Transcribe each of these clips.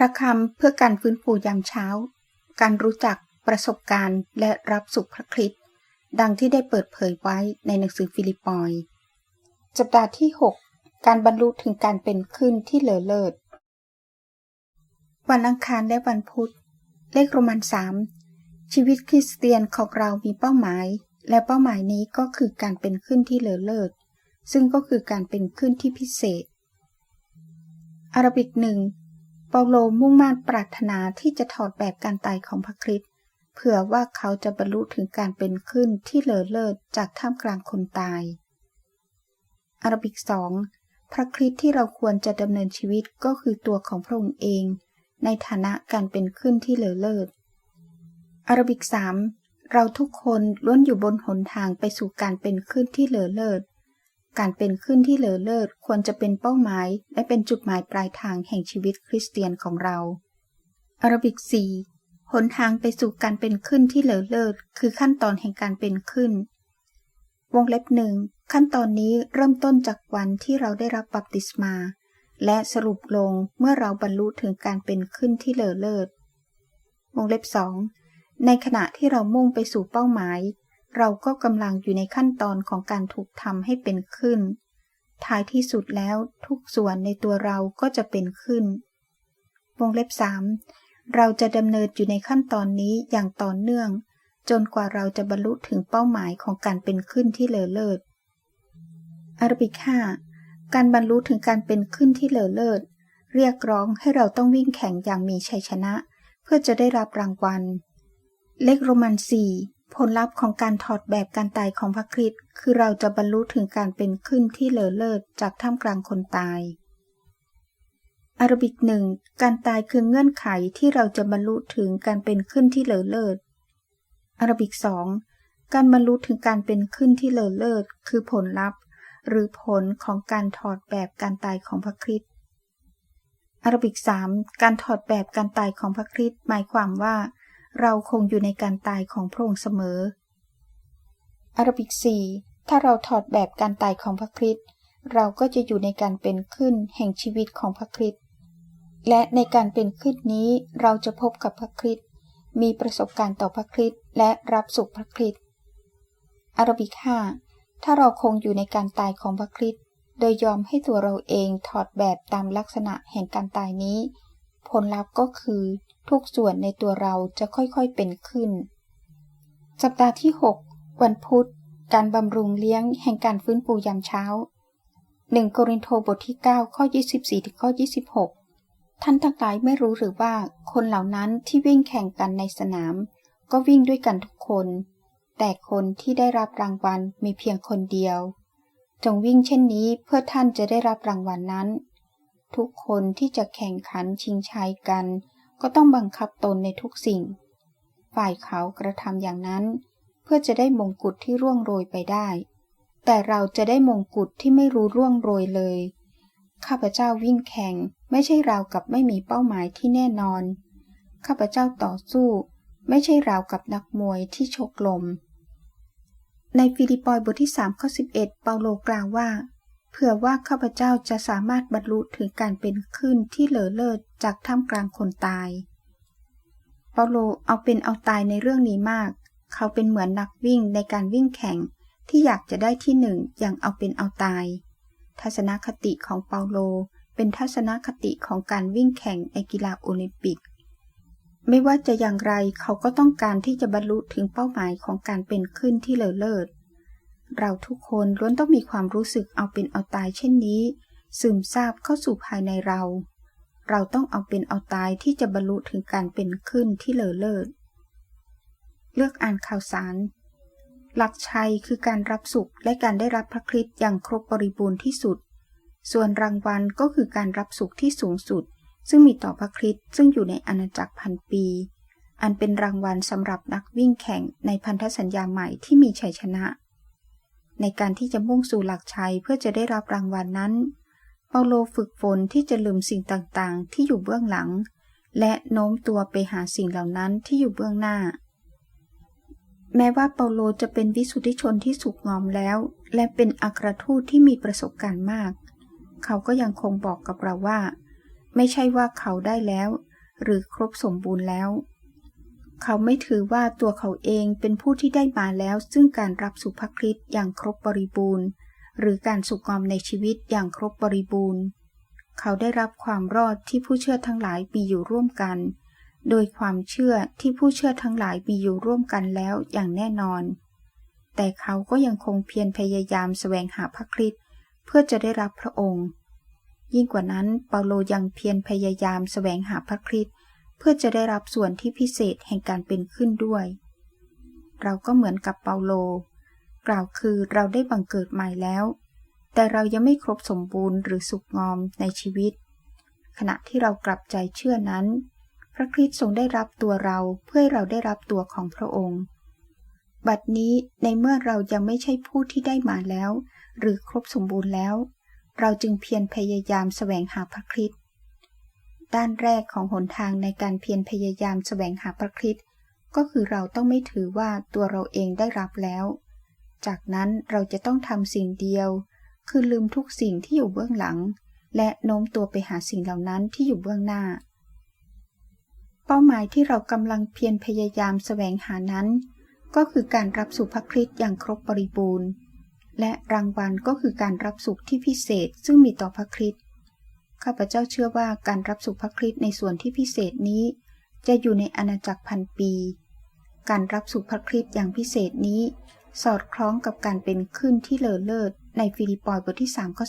พระคำเพื่อการฟื้นฟูยามเช้า การรู้จักประสบการณ์และรับสุขพระคริสต์ดังที่ได้เปิดเผยไว้ในหนังสือฟิลิปปอยสัปดาห์ที่ 6 การบรรลุถึงการเป็นขึ้นที่เลอเลิศ วันอังคารและวันพุธ เลขโรมันสามชีวิตคริสเตียนของเรามีเป้าหมาย และเป้าหมายนี้ก็คือการเป็นขึ้นที่เลอเลิศ ซึ่งก็คือการเป็นขึ้นที่พิเศษอาราบิกหนึ่ง เปาโลมุ่งมั่นปรารถนาที่จะถอดแบบการตายของพระคริสต์เผื่อว่าเขาจะบรรลุถึงการเป็นขึ้นที่เลอเลิศจากท่ามกลางคนตายอารบิกสองพระคริสต์ที่เราควรจะดำเนินชีวิตก็คือตัวของพระองค์เอง ในฐานะการเป็นขึ้นที่เลอเลิศอารบิกสามเราทุกคนล้วนอยู่บนหนทางไปสู่การเป็นขึ้นที่เลอเลิศ การเป็นขึ้นที่เลอเลิศควรจะเป็นเป้าหมาย และเป็นจุดหมายปลายทางแห่งชีวิตคริสเตียนของเราอารบิกสีหนทางไปสู่การเป็นขึ้นที่เลอเลิศคือขั้นตอนแห่งการเป็นขึ้น วงเล็บหนึ่งขั้นตอนนี้เริ่มต้นจากวันที่เราได้รับบัพติศมา และสรุปลงเมื่อเราบรรลุถึงการเป็นขึ้นที่เลอเลิศวงเล็บสองในขณะที่เรามุ่งไปสู่เป้าหมาย เราก็กำลังอยู่ในขั้นตอนของการถูกทำให้เป็นขึ้น ท้ายที่สุดแล้วทุกส่วนในตัวเราก็จะเป็นขึ้น วงเล็บสามเราจะดำเนินอยู่ในขั้นตอนนี้อย่างต่อเนื่อง จนกว่าเราจะบรรลุถึงเป้าหมายของการเป็นขึ้นที่เลอเลิศอารบิกห้าการบรรลุถึงการเป็นขึ้นที่เลอเลิศ เรียกร้องให้เราต้องวิ่งแข่งอย่างมีชัยชนะ เพื่อจะได้รับรางวัล เลขโรมันสี่ ผลลัพธ์ของการถอดแบบการตายของพระคริสต์คือเราจะบรรลุถึงการเป็นขึ้นที่เลอเลิศจากท่ามกลางคนตายอารบิกหนึ่งการตายคือเงื่อนไขที่เราจะบรรลุถึงการเป็นขึ้นที่เลอเลิศอารบิกสองการบรรลุถึงการเป็นขึ้นที่เลอเลิศคือผลลัพธ์ หรือผลของการถอดแบบการตายของพระคริสต์อารบิกสามการถอดแบบการตายของพระคริสต์หมายความว่า เราคงอยู่ในการตายของพระองค์เสมออารบิกสี่ถ้าเราถอดแบบการตายของพระคริสต์เราก็จะอยู่ในการเป็นขึ้นแห่งชีวิตของพระคริสต์และในการเป็นขึ้นนี้เราจะพบกับพระคริสต์มีประสบการณ์ต่อพระคริสต์และรับสุขพระคริสต์อารบิกห้าถ้าเราคงอยู่ในการตายของพระคริสต์โดยยอมให้ตัวเราเองถอดแบบตามลักษณะแห่งการตายนี้ ผลลัพธ์ก็คือ ทุกส่วนในตัวเราจะค่อยๆเป็นขึ้น สัปดาห์ที่ 6 วันพุธ การบำรุงเลี้ยงแห่งการฟื้นฟูยามเช้า 1 โกรินโทบทที่ 9 ข้อ 24ถึงข้อ 26 ท่านทั้งหลายไม่รู้หรือว่าคนเหล่านั้นที่วิ่งแข่งกันในสนาม ก็วิ่งด้วยกันทุกคน แต่คนที่ได้รับรางวัลมีเพียงคนเดียว จงวิ่งเช่นนี้เพื่อท่านจะได้รับรางวัลนนั้น ทุกคนที่จะแข่งขันชิงชัยกัน ก็ต้องบังคับตนในทุกสิ่ง ฝ่ายเขากระทำอย่างนั้น เพื่อจะได้มงกุฎที่ร่วงโรยไปได้ แต่เราจะได้มงกุฎที่ไม่รู้ร่วงโรยเลย ข้าพเจ้าวิ่งแข่งไม่ใช่ราวกับไม่มีเป้าหมายที่แน่นอน ข้าพเจ้าต่อสู้ ไม่ใช่ราวกับนักมวยที่ชกลม ในฟิลิปปอยบทที่3ข้อ11 เปาโลกล่าวว่า ผื่อว่าข้าพเจ้าจะสามารถบรรลุถึงการเป็นขึ้นที่เหลือเลิศจากท่ามกลางคนตาย เปาโลเอาเป็นเอาตายในเรื่องนี้มาก เขาเป็นเหมือนนักวิ่งในการวิ่งแข่งที่อยากจะได้ที่หนึ่งอย่างเอาเป็นเอาตาย ทัศนคติของเปาโลเป็นทัศนคติของการวิ่งแข่งในกีฬาโอลิมปิก ไม่ว่าจะอย่างไรเขาก็ต้องการที่จะบรรลุถึงเป้าหมายของการเป็นขึ้นที่เลอเลิศ เราทุกคนล้วนต้องมีความรู้สึกเอาเป็นเอาตายเช่นนี้ ซึมซาบเข้าสู่ภายในเรา เราต้องเอาเป็นเอาตายที่จะบรรลุถึงการเป็นขึ้นที่เลอเลิศเลือกอ่านข่าวสาร หลักชัยคือการรับสุขและการได้รับพระคริสต์อย่างครบบริบูรณ์ที่สุด ส่วนรางวัลก็คือการรับสุขที่สูงสุด ซึ่งมีต่อพระคริสต์ซึ่งอยู่ในอาณาจักรพันปี อันเป็นรางวัลสำหรับนักวิ่งแข่งในพันธสัญญาใหม่ที่มีชัยชนะ ในการที่จะมุ่งสู่หลักชัยเพื่อจะได้รับรางวัลนนั้น เปาโลฝึกฝนที่จะลืมสิ่งต่างๆ ที่อยู่เบื้องหลัง และโน้มตัวไปหาสิ่งเหล่านั้นที่อยู่เบื้องหน้า แม้ว่าเปาโลจะเป็นวิสุทธิชนที่สุกงอมแล้ว และเป็นอัครทูตที่มีประสบการณ์มาก เขาก็ยังคงบอกกับเราว่า ไม่ใช่ว่าเขาได้แล้ว หรือครบสมบูรณ์แล้ว เขาไม่ถือว่าตัวเขาเองเป็นผู้ที่ได้มาแล้ว ซึ่งการรับสุภคริสอย่างครบบริบูรณ์ หรือการสุขงอมในชีวิตอย่างครบบริบูรณ์ เขาได้รับความรอดที่ผู้เชื่อทั้งหลายมีอยู่ร่วมกัน โดยความเชื่อที่ผู้เชื่อทั้งหลายมีอยู่ร่วมกันแล้วอย่างแน่นอน แต่เขาก็ยังคงเพียรพยายามแสวงหาพระคริสต์เพื่อจะได้รับพระองค์ ยิ่งกว่านั้นเปาโลยังเพียรพยายามแสวงหาพระคริสต์ เพื่อจะได้รับส่วนที่พิเศษแห่งการเป็นขึ้นด้วย เราก็เหมือนกับเปาโล กล่าวคือเราได้บังเกิดใหม่แล้ว แต่เรายังไม่ครบสมบูรณ์หรือสุขงอมในชีวิต ขณะที่เรากลับใจเชื่อนั้น พระคริสต์ทรงได้รับตัวเราเพื่อเราได้รับตัวของพระองค์ บัดนี้ในเมื่อเรายังไม่ใช่ผู้ที่ได้มาแล้ว หรือครบสมบูรณ์แล้ว เราจึงเพียรพยายามแสวงหาพระคริสต์ ด้านแรกของหนทางในการเพียรพยายามแสวงหาพระคริสต์ก็คือเราต้องไม่ถือว่าตัวเราเองได้รับแล้ว จากนั้นเราจะต้องทำสิ่งเดียว คือลืมทุกสิ่งที่อยู่เบื้องหลัง และโน้มตัวไปหาสิ่งเหล่านั้นที่อยู่เบื้องหน้า เป้าหมายที่เรากำลังเพียรพยายามแสวงหานั้น ก็คือการรับสุภคริสต์อย่างครบบริบูรณ์ และรางวัลก็คือการรับสุขที่พิเศษซึ่งมีต่อพระคริสต์ ข้าพเจ้าเชื่อว่าการรับสุภคริสต์ในส่วนที่พิเศษนี้ จะอยู่ในอาณาจักรพันปี การรับสุภคริสต์อย่างพิเศษนี้ สอดคล้องกับการเป็นขึ้นที่เลอเลิศในฟิลิปปอยบทที่3ข้อ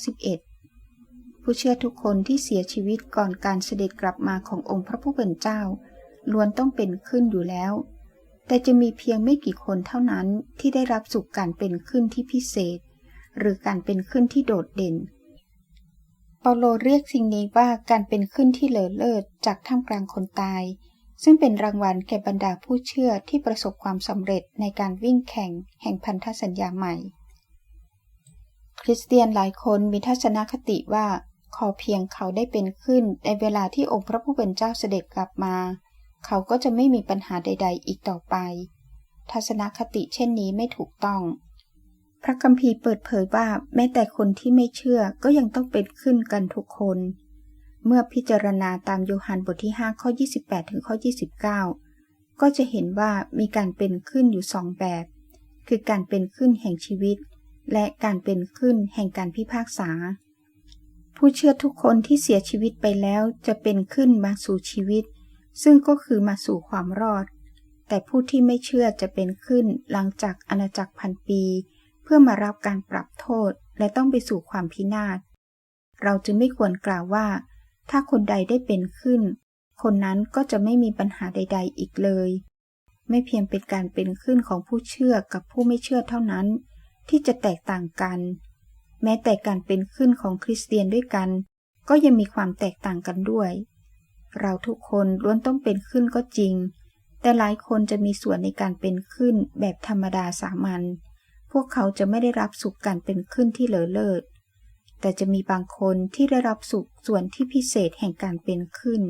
11 ผู้เชื่อทุกคนที่เสียชีวิตก่อนการเสด็จกลับมาขององค์พระผู้เป็นเจ้า ล้วนต้องเป็นขึ้นอยู่แล้ว แต่จะมีเพียงไม่กี่คนเท่านั้นที่ได้รับสุขการเป็นขึ้นที่พิเศษ หรือการเป็นขึ้นที่โดดเด่น เปาโลเรียกสิ่งนี้ว่าการเป็นขึ้นที่เลอเลิศจากท่ามกลางคนตาย ซึ่งเป็นรางวัลแก่บรรดาผู้เชื่อที่ประสบความสำเร็จในการวิ่งแข่งแห่งพันธสัญญาใหม่ คริสเตียนหลายคนมีทัศนคติว่า ขอเพียงเขาได้เป็นขึ้นในเวลาที่องค์พระผู้เป็นเจ้าเสด็จกลับมา เขาก็จะไม่มีปัญหาใด ๆ อีกต่อไป ทัศนคติเช่นนี้ไม่ถูกต้อง พระคัมภีร์เปิดเผยว่าแม้แต่คนที่ไม่เชื่อก็ยังต้องเป็นขึ้นกันทุกคน เมื่อพิจารณาตามโยฮันบทที่ 5 ข้อ 28 ถึงข้อ 29 ก็จะเห็นว่ามีการเป็นขึ้นอยู่สองแบบ คือการเป็นขึ้นแห่งชีวิต และการเป็นขึ้นแห่งการพิพากษา ผู้เชื่อทุกคนที่เสียชีวิตไปแล้วจะเป็นขึ้นมาสู่ชีวิต ซึ่งก็คือมาสู่ความรอด แต่ผู้ที่ไม่เชื่อจะเป็นขึ้นหลังจากอาณาจักรพันปี พื่อมารับการปรับโทษและต้องไปสู่ความพินาศ เราจึงไม่ควรกล่าวว่า ถ้าคนใดได้เป็นขึ้น คนนั้นก็จะไม่มีปัญหาใด ๆ อีกเลย ไม่เพียงเป็นการเป็นขึ้นของผู้เชื่อกับผู้ไม่เชื่อเท่านั้น ที่จะแตกต่างกัน แม้แต่การเป็นขึ้นของคริสเตียนด้วยกัน ก็ยังมีความแตกต่างกันด้วย เราทุกคนล้วนต้องเป็นขึ้นก็จริง แต่หลายคนจะมีส่วนในการเป็นขึ้นแบบธรรมดาสามัญ พวกเขาจะไม่ได้รับสุขการเป็นขึ้นที่เลอเลิศ แต่จะมีบางคนที่ได้รับสุขส่วนที่พิเศษแห่งการเป็นขึ้น